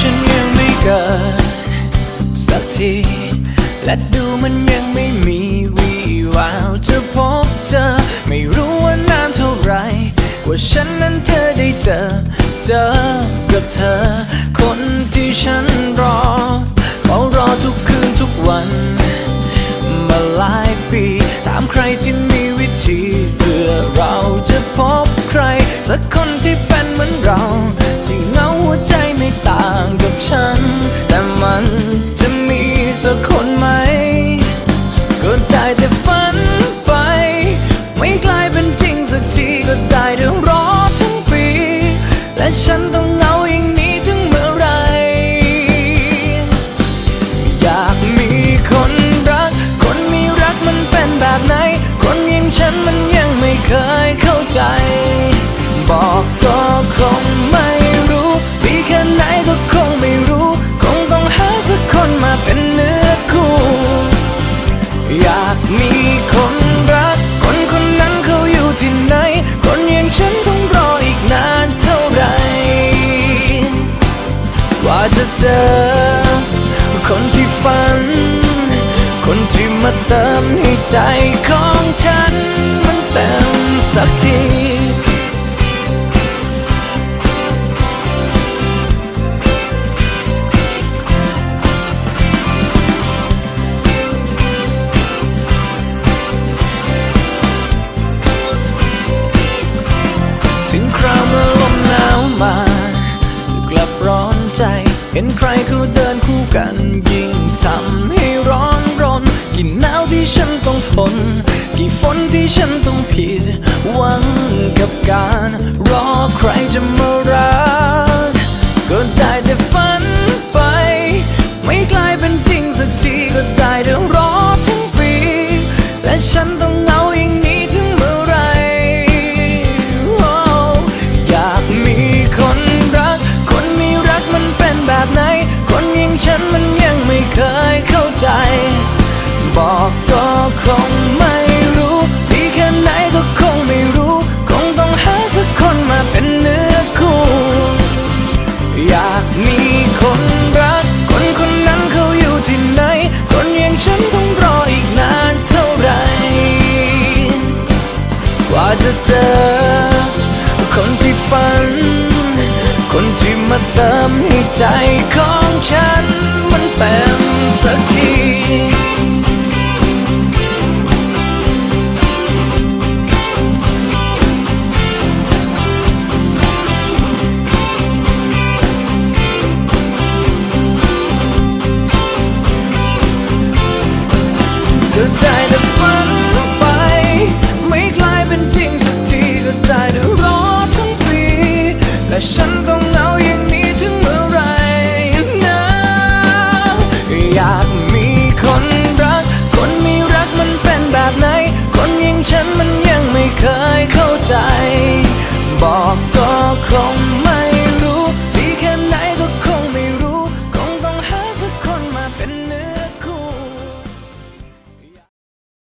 ฉันยังไม่เกิดสักที และดูมันยังไม่มีวี่แววจะพบเจอ ไม่รู้ว่านานเท่าไรกว่าฉันนั้นเธอได้เจอ เจอกับเธอ คนที่ฉันรอเฝ้ารอทุกคืนทุกวัน มาหลายปี ถามใครที่มีวิธี เพื่อเราจะพบใครสักคน แเจอ คนที่ฝัน คนที่มาเติมให้ใจของฉัน มันเต็มสักที เห็นใครเขาเดินคู่กันยิ่งทำให้ร้อนรนกี่หนาวที่ฉันต้องทน กี่ฝนที่ฉันต้องผิด หวังกับการรอใครจะมารักก็ได้แต่ฝัน คนที่ฝัน คนที่มาเติมให้ใจของฉัน มันเต็มสักทีก็ได้